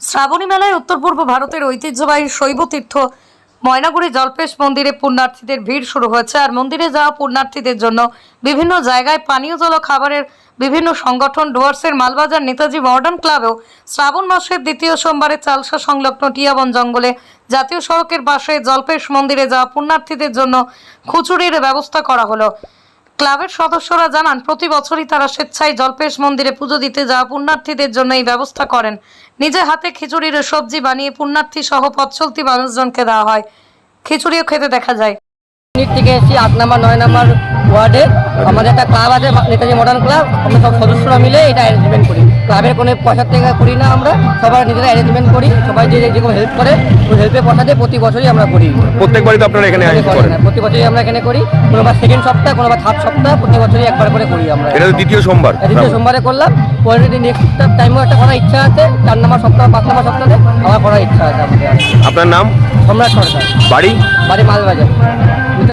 শ্রাবণী মেলায় উত্তর পূর্ব ভারতের ঐতিহ্যবাহী শৈব তীর্থ ময়নাগুড়ি জলপেশ মন্দিরে পুণ্যার্থীদের ভিড় শুরু হয়েছে। আর মন্দিরে যাওয়া পুণ্যার্থীদের জন্য বিভিন্ন জায়গায় পানীয় জল ও খাবারের বিভিন্ন সংগঠন, ডুয়ার্সের মালবাজার, নেতাজি মডার্ন ক্লাবেও শ্রাবণ মাসের দ্বিতীয় সোমবারে চালসা সংলগ্ন টিয়াবন জঙ্গলে জাতীয় সড়কের পাশে জলপেশ মন্দিরে যাওয়া পুণ্যার্থীদের জন্য খুচুরির ব্যবস্থা করা হলো। ক্লাবের সদস্যরা জানান, প্রতি বছরই তারা স্বেচ্ছায় জল্পেশ মন্দিরে পুজো দিতে যাওয়া পুণ্যার্থীদের জন্য এই ব্যবস্থা করেন। নিজে হাতে খিচুড়ির সবজি বানিয়ে পুণ্যার্থী সহ পথ চলতি মানুষজনকে দেওয়া হয়। খিচুড়িও খেতে দেখা যায়। ইউনিট থেকে এসেছি আট নাম্বার নয় নাম্বার ওয়ার্ডে আমাদের একটা ক্লাব আছে নেতাজি মডার্ন ক্লাব। আমরা সব সদস্যরা মিলে এটা অ্যারেঞ্জমেন্ট করি। ক্লাবের কোনো পয়সা থেকে করি না আমরা সবার নিজেরা অ্যারেঞ্জমেন্ট করি। সবাই যে যেরকম হেল্প করে ওই হেল্পের পয়সাতে প্রতি বছরই আমরা করি। প্রত্যেকবারই তো আপনারা এখানে করেন? প্রতি বছরই আমরা এখানে করি। কোনোবার সেকেন্ড সপ্তাহ কোনোবার থার্ড সপ্তাহ প্রতি বছরই একবার করে করি আমরা। এটা দ্বিতীয় সোমবার। দ্বিতীয় সোমবারে করলাম। পরের দিন নেক্সট টাইমও একটা করার ইচ্ছা আছে। চার নম্বর সপ্তাহ পাঁচ নম্বর সপ্তাহে আবার করার ইচ্ছা আছে আমাদের। আপনার নাম? সম্রাট সরকার। বাড়ি? বাড়ি মালবাজার।